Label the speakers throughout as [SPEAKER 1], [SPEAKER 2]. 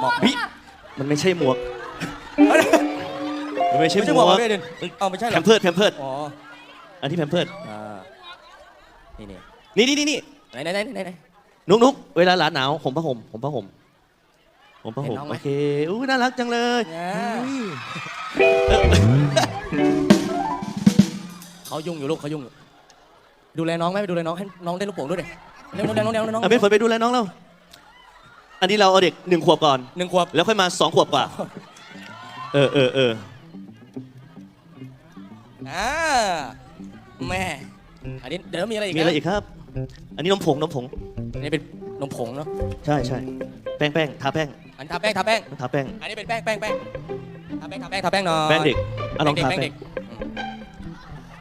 [SPEAKER 1] หมอก
[SPEAKER 2] วิมันไม่ใช่หมวก มันไม่ใช่
[SPEAKER 1] ไม่ใช่
[SPEAKER 2] ห
[SPEAKER 1] ห
[SPEAKER 2] ม
[SPEAKER 1] ม
[SPEAKER 2] ว
[SPEAKER 1] อก
[SPEAKER 2] ก
[SPEAKER 1] ไม่เด่นเอาไม่ใช่เหร
[SPEAKER 2] แพ
[SPEAKER 1] อ
[SPEAKER 2] มเพิร์ดแพมเพิร์ด
[SPEAKER 1] อ๋อ
[SPEAKER 2] อันที่แพมเพิร์ด
[SPEAKER 1] อ่านี่นี่
[SPEAKER 2] นี่นี่นี่นี่
[SPEAKER 1] ไหนไหนไหนไหนไหน
[SPEAKER 2] นุกนุกเวลาหลานหนาวผมผ้าห่มผมผ้าห่มผมผ้าห่ม
[SPEAKER 1] เห็นน้องไหม
[SPEAKER 2] โอเคอู้น่ารักจังเลย
[SPEAKER 1] เนี่ยเขายุ่งอยู่ลูกเขายุ่งอยู่ดูแลน้องไหมไปดูแลน้องให้น้องได้ลูกโป่งด้วยดิเร็วๆเร็วๆเร็วๆเร็วๆน้อง
[SPEAKER 2] อะเป็นฝนไปดูแลน้องเรา อันนี้เราเอาเด็กหนึ่งขวบก่อน
[SPEAKER 1] หนึ่งขวบ
[SPEAKER 2] แล้วค่อยมาสองขวบกว่า เออเออเออ
[SPEAKER 1] อ่าแม่ อันนี้เดี๋ยวมีอะไรอีก
[SPEAKER 2] มีอะไร
[SPEAKER 1] น
[SPEAKER 2] อีกครับ อันนี้นมผงนมผง
[SPEAKER 1] อันนี้เป็นนมผงเนาะ
[SPEAKER 2] ใช่ใช่แป้งแป้งทาแป้ง
[SPEAKER 1] อันนทาแป้งทาแป้ง
[SPEAKER 2] ทาแป้ง
[SPEAKER 1] อันนี้เป็นแป้งแป้งแป้งทาแป้งทาแป้งทาแป้งหน่อย
[SPEAKER 2] แป้งเด็กอะลองทา
[SPEAKER 1] แป้ง
[SPEAKER 2] แป้
[SPEAKER 1] เด็
[SPEAKER 2] ง
[SPEAKER 1] กอืม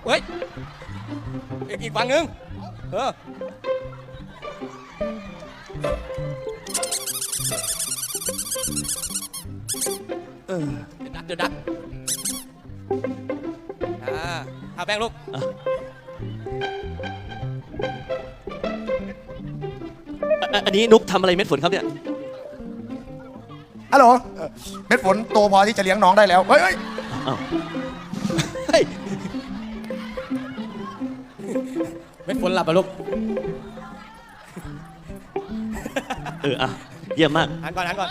[SPEAKER 1] เฮ้ย อีกอีกฝั่งหนึง เออ
[SPEAKER 2] เออ
[SPEAKER 1] เดี๋ยวดักเดี๋ยวดักอ่าทาแป้งลูก
[SPEAKER 2] อะอะอันนี้นุกทำอะไรเม็ดฝนครับเนี่ย
[SPEAKER 3] ฮัลโหลเอ่อเม็ดฝนโตพอที่จะเลี้ยงน้องได้แล้ว เฮ้ยเฮ้ย
[SPEAKER 2] อ้าวเฮ้ย
[SPEAKER 1] เม็ดฝนหลับอะลูก
[SPEAKER 2] เอออะเยี่ยมมาก
[SPEAKER 1] หันก่อนหันก่อน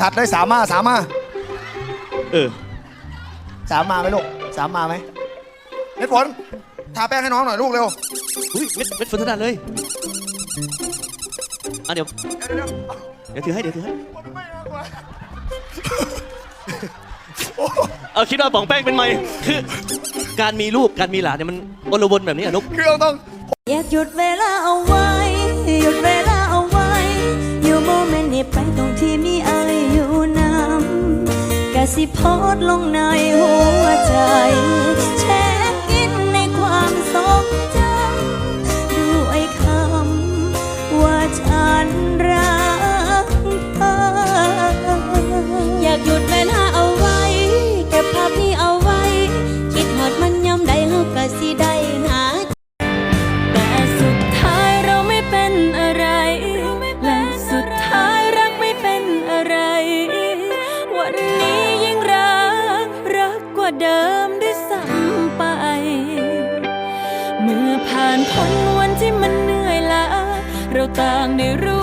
[SPEAKER 3] ชัดเลยสามมาสามมา
[SPEAKER 2] เออ
[SPEAKER 3] สามมาไหมลูกสามมาไหมเม็ดฝนทาแป้งให้น้องหน่อยลูกเร็ว
[SPEAKER 2] อุ้ยเม็ดเม็ดฝนถนัดเลยอะเดี๋ยว
[SPEAKER 3] เดี๋ยวเดี๋ยว
[SPEAKER 2] เดี๋ยวถือให้เดี๋ยวถือให้
[SPEAKER 3] ไม่เอากว่า
[SPEAKER 2] เอาคิดว่าป๋องแป้งเป็นไงคือการมีลูกการมีหลานเนี่ยมันอลวนแบบนี้อะนุก
[SPEAKER 3] เครื่องต้อง
[SPEAKER 4] อยากหยุดเวลาเอาไว้ สิโพอดลงในหัวใจานพ้นวันที่มันเหนื่อยล้าเราต่างได้รู้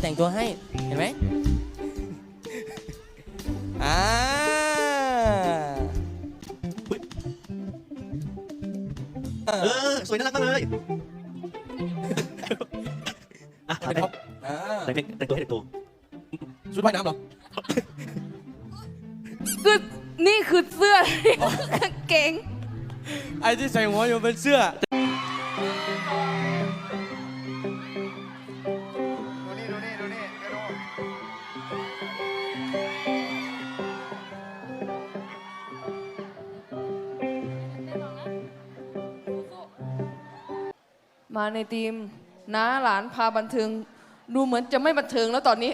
[SPEAKER 1] แต่งตัวให้เห็นไหมอ่า
[SPEAKER 2] เออสวยน่ารักมากเลยอะถาม
[SPEAKER 1] เป็น
[SPEAKER 2] แป้
[SPEAKER 1] ท็องปอ่า
[SPEAKER 2] แต่งเพลงแต่งตัวให้เด็กโต
[SPEAKER 1] ชุดว่ายน้ำเหรอ
[SPEAKER 5] คือนี่คือเสื้อกางเกง
[SPEAKER 1] ไอ้ที่ใส่หัวอยู่เป็นเสื้อ
[SPEAKER 5] มาในทีมน้าหลานพาบันเทิง ดูเหมือนจะไม่บันเทิงแล้วตอนนี้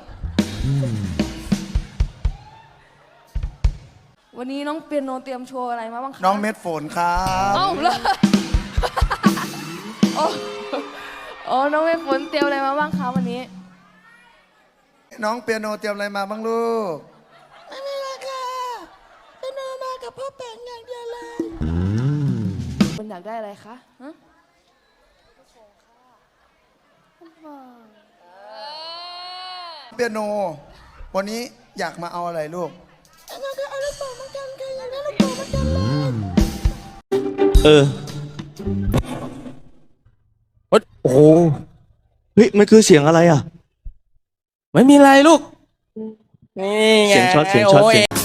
[SPEAKER 5] วันนี้น้องเปียโนเตรียมโชว์อะไรมาบ้างคะ
[SPEAKER 3] น้องเม็ดฝนครับ
[SPEAKER 5] เอ้าเลย โอ้โอ้น้องเมฆฝนเตรียมอะไรมาบ้างคะวันนี้
[SPEAKER 3] น้องเปียโนเตรียมอะไรมาบ้างลูก ไม่มีอะไรค่ะเปียโนมากับพ่อแปงอย่างเดียวเลย
[SPEAKER 5] คุณอยากได้อะไรคะฮะ
[SPEAKER 3] เปียโน วันนี้อยากมาเอาอะไรลูก
[SPEAKER 2] เออ
[SPEAKER 1] โอ้โห
[SPEAKER 2] เฮ้ย มันคือเสียงอะไรอะ
[SPEAKER 1] ไม่มีอะไรลูก นี่ไง
[SPEAKER 2] เสียงช็อตเสียงช็อต
[SPEAKER 1] โเสี
[SPEAKER 2] ยง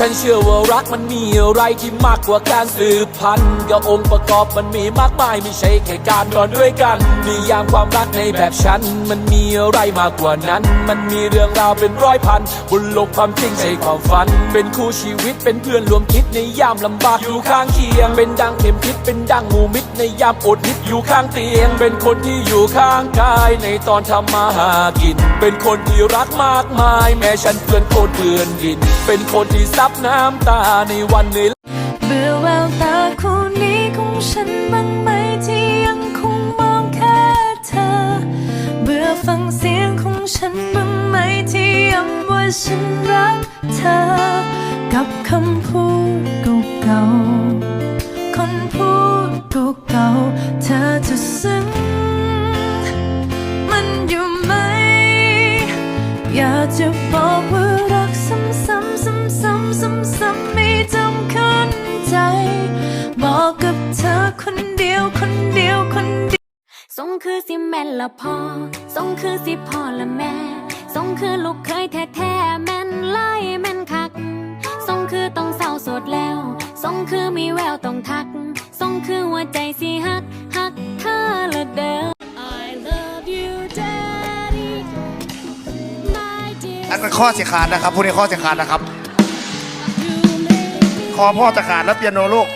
[SPEAKER 6] ฉันเชื่อว่ารักมันมีอะไรที่มากกว่าการสืบพันธุ์ก็องค์ประกอบมันมีมากมายไม่ใช่แค่การนอนด้วยกันนิยามความรักในแบบฉัน มันมีอะไรมากกว่านั้น มันมีเรื่องราวเป็นร้อยพันบนโลกความจริงใช่ความฝัน เป็นคู่ชีวิตเป็นเพื่อนรวมคิดในยามลำบากอยู่ข้างเคียง เป็นดังเข็มทิศเป็นดังหมูมิตรในยามอดนิดอยู่ข้างเตียง เป็นคนที่อยู่ข้างกายในตอนทำมาหากิน เป็นคนที่รักมากมาย แม้ฉันเปื้อนโคลนเปื้อนดิน เป็นคนที่ซับน้ำตาในวันเหนื่อย
[SPEAKER 7] เบื่อแววตาคู่นี้ของฉันบ้างไหมที่ยังคงมองแค่เธอ เบื่อฟังเสียงของฉันบ้างไหมที่ย้ำว่าฉันรักเธอ กับคำพูดเก่าๆคนพูดเก่าๆเธอจะซึ้งมันอยู่ไหม อยากจะบอกว่า คื
[SPEAKER 8] อสิแม่นละพ่อทรงคือสิพ่อละแม่ทรงคือลูกเคยแท้แท้ๆแม่นไล่แม่นคักทรงคือต้องเศร้าโสดแล้วทรงคือมีแววต้องทักทรงคือหัวใจสิฮักฮักเธอละเด้อ I love you daddy my dear
[SPEAKER 3] อันนั้นข้อเสียขาดนะครับพูดในข้อเสียขาดนะครับ คอพ่อจะขาดแล้วเปียโนลูก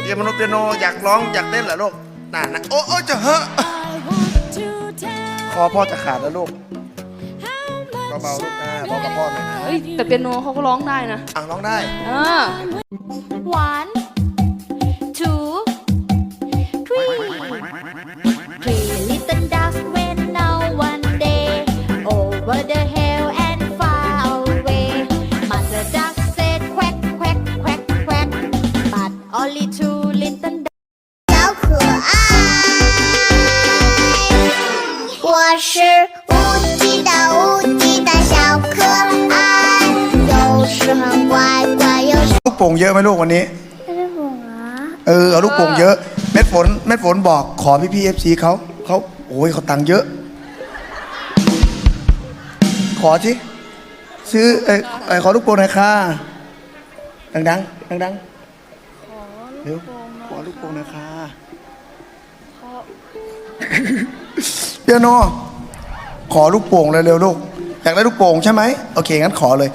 [SPEAKER 3] เปียโนเปียโนอยากร้องอยากเล่นเหรอลูก น่านะโอ้โอ้จะเฮอะ
[SPEAKER 8] I want to tell
[SPEAKER 3] คอพ่อจะขาดแล้วลูกเบาๆลูกนะพ่อกับพ่อหน่อยนะ
[SPEAKER 5] เฮ้ยแต่เปียโนเขาก็ร้องได้นะ
[SPEAKER 3] อะร้องได้
[SPEAKER 5] อ่า
[SPEAKER 8] One,
[SPEAKER 3] โป่งเยอะไหมลูกวันนี้
[SPEAKER 9] 是我。
[SPEAKER 3] เออเอาลูกโป่งเยอะ เม็ดฝนเม็ดฝนบอกขอพี่พี่เอฟซีเขาเขาโอ้ยเขาตังค์เยอะ ขอสิซื้อเอยเอยขอลูกโป่งหน่อยค่ะดังๆดังๆเร็วขอลูกโป่งหน่อยค่ะเปียโนขอลูกโป่งเร็วๆลูกอยากได้ลูกโป่งใช่ไหมโอเคงั้นขอเลย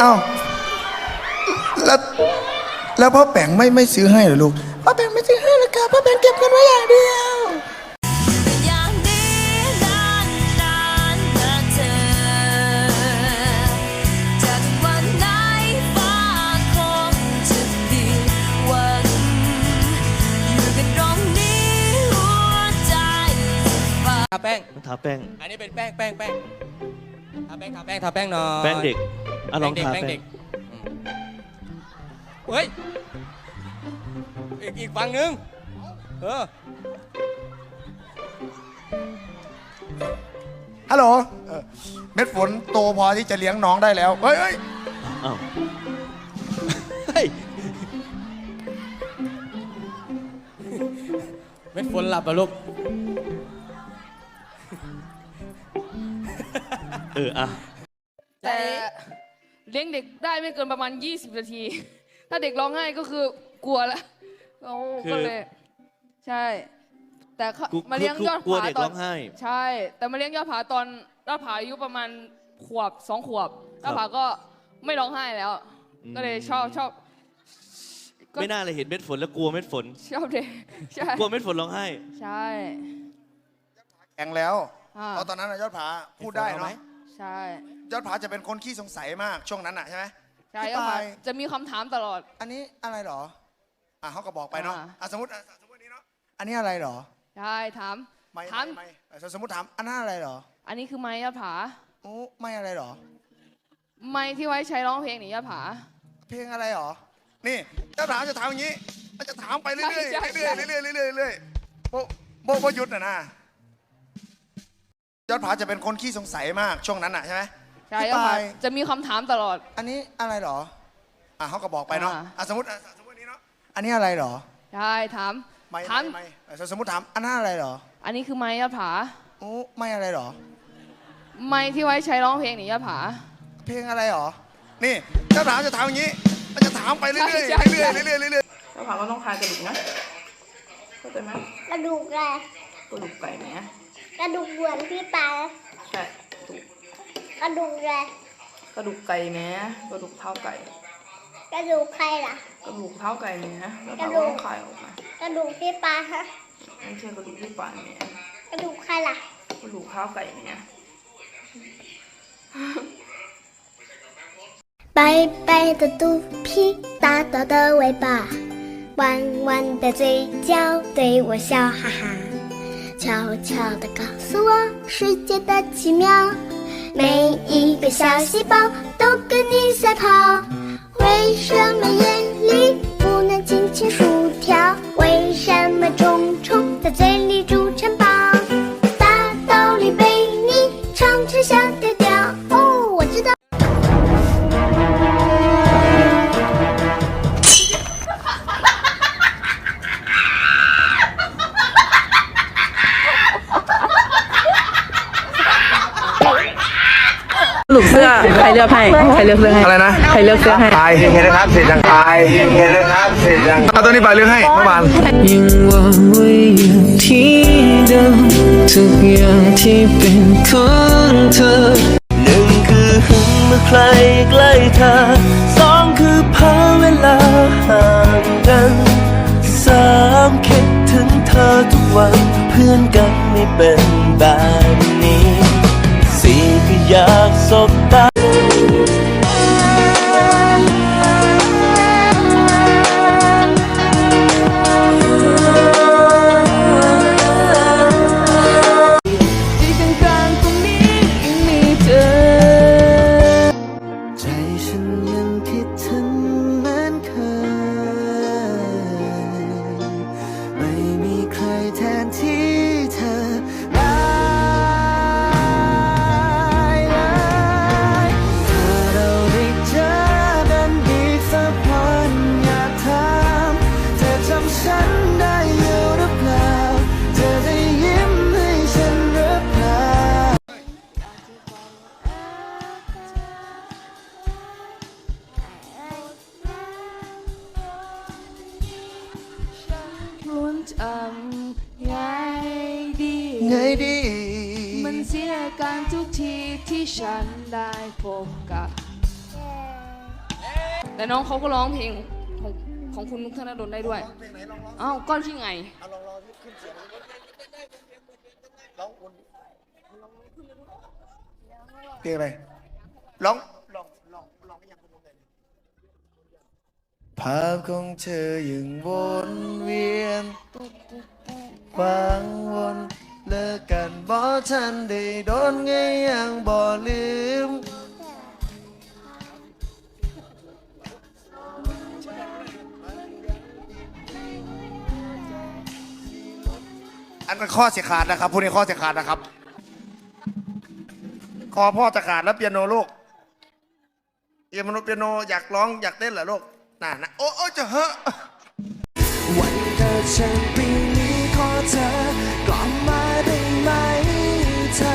[SPEAKER 3] เอ้าแล้วแล้วพ่อแปงไม่ไม่ซื้อให้เหรอลูก พ่อแปงไม่ซื้อให้หรอกค่ะพ่อแปงเก็บเงินไว้อย่างเดียว
[SPEAKER 8] อย่างนี้นานนานๆนะเธอจะถึงวันไหนฟ้าคงจะดีวันอยู่กันตรงนี้หัวใจจะฟ้า
[SPEAKER 1] ทาแป้ง
[SPEAKER 2] ทาแป้ง
[SPEAKER 1] อันนี้เป็นแป้งแป้งแป้งทาแป้งทาแป้งทาแป้งหน่อย
[SPEAKER 2] แป้งเด็ก อะลองทา
[SPEAKER 1] แป้งเด็กเฮ้ย อีกอีกฟังหนึ่งเออ
[SPEAKER 3] ฮัลโหลเม็ดฝนโตพอที่จะเลี้ยงน้องได้แล้ว เฮ้ยเฮ้ย
[SPEAKER 2] เม็
[SPEAKER 1] ดฝนหลับอะลูก
[SPEAKER 2] เอออะ
[SPEAKER 5] แต่ เลี้ยงเด็กได้ไม่เกินประมาณ 20 นาที ถ้าเด็กร้องไห้ก็คือกลัวแล้วเราก็เลย ใช่ แต่เขา
[SPEAKER 2] กู
[SPEAKER 5] มาเลี้ยง
[SPEAKER 2] คือย
[SPEAKER 5] อด
[SPEAKER 2] กลัว
[SPEAKER 5] ผา
[SPEAKER 2] เด็ก
[SPEAKER 5] ตอ
[SPEAKER 2] ร้
[SPEAKER 5] น
[SPEAKER 2] องไห้
[SPEAKER 5] ใช่ แต่มาเลี้ยงยอดผาตอนยอดผาอายุประมาณขวบสองขวบยอดผาก็ไม่ร้องไห้แล้วก็เลยชอบชอบ ก็
[SPEAKER 2] ไม่น่าเลยเห็นเม็ดฝนแล้วกลัวเม็ดฝน
[SPEAKER 5] ชอบเด็กใช่
[SPEAKER 2] กลัวเม็ดฝนร้องไห้
[SPEAKER 5] ใช่
[SPEAKER 3] แข็งแล้ว
[SPEAKER 5] อ่า
[SPEAKER 3] เพราะตอนนั้นน่ะยอดผาพูดได้
[SPEAKER 1] เอาไหม
[SPEAKER 3] เนาะ
[SPEAKER 5] ใช่
[SPEAKER 3] ยอดผาจะเป็นคนขี้สงสัยมากช่วงนั้นอะใช่ไหม
[SPEAKER 5] ใช่
[SPEAKER 3] พี่
[SPEAKER 5] ยอดผา
[SPEAKER 3] ปาย
[SPEAKER 5] จะมีคำถามตลอด
[SPEAKER 3] อันนี้อะไรเหรอ อะเขาก็บอกไปเนาะ
[SPEAKER 5] อ่า
[SPEAKER 3] อะสมมติอะสมมตินี้เนาะ อันนี้อะไรเหรอ
[SPEAKER 5] ใช่ถาม
[SPEAKER 3] ไม่
[SPEAKER 5] ถาม
[SPEAKER 3] ไม่ไม่สมมติถามอันนั้นอะไรเหรอ
[SPEAKER 5] อันนี้คือไม้ยอดผา
[SPEAKER 3] โอ้ไม่อะไรเหรอ
[SPEAKER 5] ไม้ที่ไว้ใช้ร้องเพลงนี่ยอดผา
[SPEAKER 3] เพลงอะไรเหรอ นี่เจ้าถามจะถามอย่างนี้ มันจะถามไปเรื่อยๆ
[SPEAKER 5] ใช่ใช่
[SPEAKER 3] เรื่อยๆเรื่อยๆเรื่อยๆเรื่อยๆโบโบโบหยุดนะนะยอดผาจะเป็นคนขี้สงสัยมากช่วงนั้นอะใช่ไหม
[SPEAKER 5] ใช่
[SPEAKER 3] พี่
[SPEAKER 5] ยอดผา
[SPEAKER 3] ปาย
[SPEAKER 5] จะมีคำถามตลอด
[SPEAKER 3] อันนี้อะไรเหรอ อะเขาก็บอกไปเนาะ
[SPEAKER 5] อ่า
[SPEAKER 3] อะสมมติอะสมมตินี้เนาะ อันนี้อะไรเหรอ
[SPEAKER 5] ใช่ถาม
[SPEAKER 3] ไม่
[SPEAKER 5] ถาม
[SPEAKER 3] ไม่ไม่อะสมมติถามอันนั้นอะไรเหรอ
[SPEAKER 5] อันนี้คือไม้ยอดผา
[SPEAKER 3] โอ้ไม่อะไรเหรอ
[SPEAKER 5] ไม้ที่ไว้ใช้ร้องเพลงนี่ยอดผา
[SPEAKER 3] เพลงอะไรเหรอ นี่เจ้าถามจะถามอย่างนี้ มันจะถามไปเรื่อยๆ
[SPEAKER 5] ใช่ใช่
[SPEAKER 3] เรื่อยๆเรื่อยๆเรื่อยๆ
[SPEAKER 10] แล้วผักก็ต้องคายกระดูกนะเข้าใจไหม
[SPEAKER 9] กระดูกอะไร
[SPEAKER 10] กระดูกไก่ไหม
[SPEAKER 9] กระดูกเหมือนพี่ปลา
[SPEAKER 10] ใช่
[SPEAKER 9] กระดูกอะไร
[SPEAKER 10] กระดูกไก่ไหมกระดูกเท้าไก่
[SPEAKER 9] กระดูกใครล่ะ
[SPEAKER 10] กระดูกเท้าไก่ไหมแล้วผัก
[SPEAKER 9] กระดู
[SPEAKER 10] ก็
[SPEAKER 9] ก
[SPEAKER 10] ต้องคายออกมาก
[SPEAKER 9] ระดูกพี่ปลาฮะ
[SPEAKER 10] ไม่ใช่กระดูกที่ปากไหม
[SPEAKER 9] กระดูกใครล่ะ
[SPEAKER 10] กระดูกเท้าไก่ไหม
[SPEAKER 9] 白白的肚皮，大大的尾巴，弯弯的嘴角对我笑哈哈，悄悄地告诉我世界的奇妙， 每一个小细胞都跟你赛跑。为什么眼里不能尽情薯条？为什么虫虫在嘴里
[SPEAKER 10] หลุมเสื้อใครเลือกให้ใครเลือกเสื้อให้
[SPEAKER 3] อะไรนะ
[SPEAKER 10] ใครเลือกเสื้อให้
[SPEAKER 3] ตายเห็นนะครับเสร็จยังตายเห็นนะครับเสร็จยังเอาตัวนี้ไปเรื่องให้เมื่อวาน
[SPEAKER 11] ยังวางไว้อย่างที่เดิมทุกอย่างที่เป็นของเธอหนึ่งคือหึงเมื่อใครใกล้เธอสองคือพาเวลาห่างกันสามคิดถึงเธอทุกวันเพื่อนกันไม่เป็นแบบนี้ แต่
[SPEAKER 5] น้องเขาก็ร้องเพลงของของคุณนุกธนดลได้ด้วยอ้าวก้อนที่ไง
[SPEAKER 3] เพลงอะไรร้องร้องร้องร้องไม่ยังภาพของเธอยังวนเวียนฟังวนเลิกกันบ่ทันได้โดนไงยังบ่ลืม อันนั้นข้อเสียขาดนะครับผู้นี้ข้อเสียขาดนะครับ คอพ่อจะขาดแล้วเปียโนลูกเปียโนเปียโนอยากร้องอยากเต้นเหรอลูกน่านะโอ้โอ้จะเหอะ
[SPEAKER 11] วันเกิดฉันปีนี้ขอเธอกลับมาได้ไหมเธอ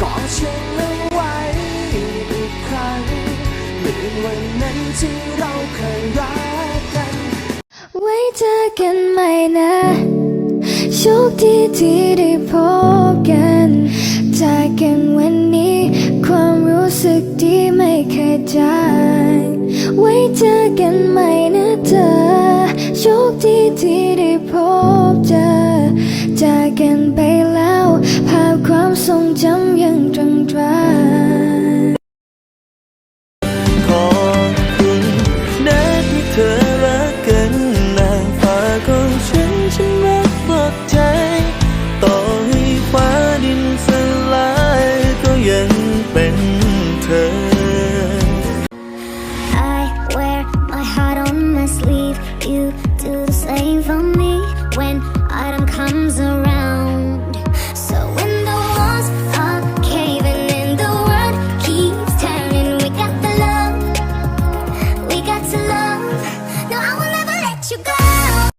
[SPEAKER 11] กอดฉันเอาไว้อีกครั้งลืมวันนั้นที่เราเคยรักกัน
[SPEAKER 12] ไว้เจอกันใหม่นะ โชคดีที่ได้พบกันจากกันวันนี้ ความรู้สึกดีไม่เคยจางไว้เจอกันใหม่นะเธอ โชคดีที่ได้พบเจอจากกันไปแล้ว ภาพความทรงจำยังจาง